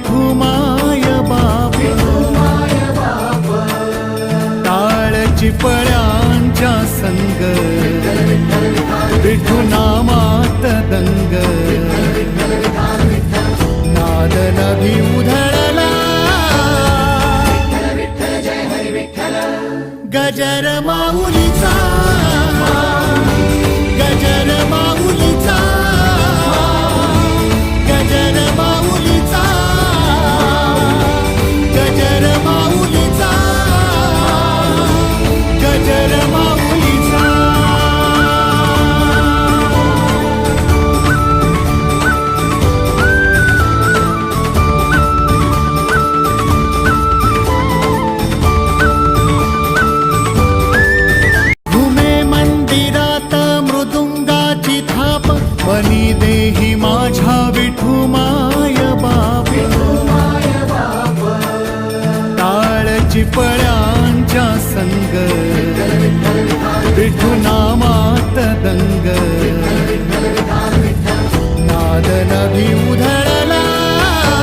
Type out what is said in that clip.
विठुमाय बाप. टाळची पळ्यांच्या संग. विठू नामात दंग. नाद नदी उधळला. गजर माहुलीचा ज्ञानी देही माझ्या विठू माय बाप. ताळची पळ्यांच्या संग. विठू नामात दंग. नादन भिऊध